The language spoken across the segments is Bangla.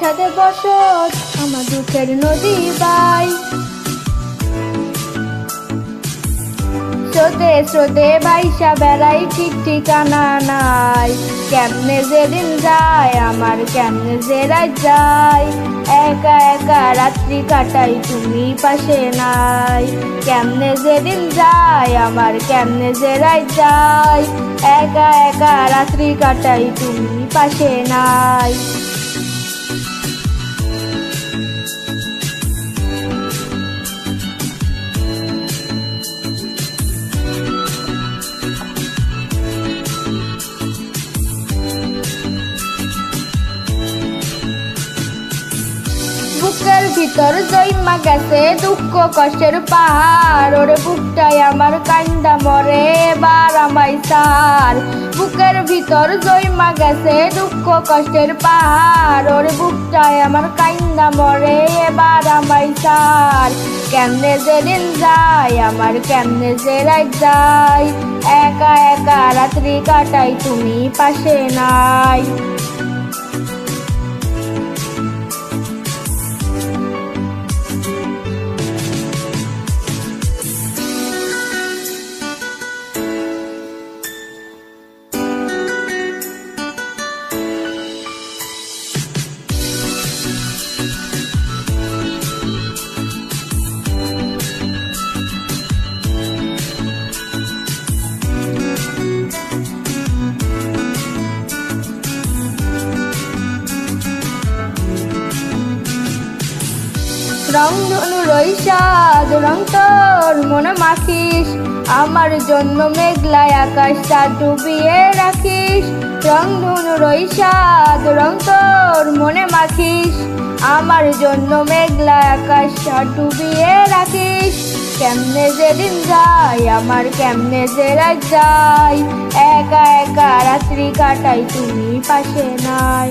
সাথে বসত আমার দুঃখের নদী বাই। স্রোতে স্রোতে ভাইসা বেড়াই ঠিক ঠিকানা নাই। কেমনে যেদিন যায়, আমার কেমনে রাত যায়। একা একা রাত্রি কাটাই, তুমি পাশে নাই। কেমনে যেদিন যায়, আমার কেমনে রাত যায়। একা একা রাত্রি কাটাই, তুমি পাশে নাই। ভিতর জৈমা গেছে, দুঃখ কষ্টের পাহাড় ওরে বুকটাই আমার কান্দা মরে, এবার আমায় সার। বুকের ভিতর জৈমা গেছে, দুঃখ কষ্টের পাহাড় ওরে বুকটাই আমার কান্দা মরে, এবার আমায় সার। কেমনে যেদিন যায়, আমার কেমনে যে রাত যায়। একা একা রাত্রি কাটাই, তুমি পাশে নাই। রং ধনু রইসাদ রং তোর মনে মাখিস। আমার জন্য মেঘলায় আকাশটা ডুবিয়ে রাখিস। রং ধনু রইসাদ রং তোর মনে মাখিস। আমার জন্য মেঘলায় আকাশটা ডুবিয়ে রাখিস। কেমনে যেদিন যায়, আমার কেমনে যে রাত যায়। একা একা রাত্রি কাটাই তুমি পাশে নাই।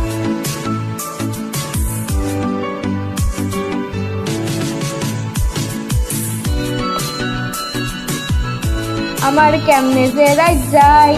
আমার কেমনে যে রাত যায়?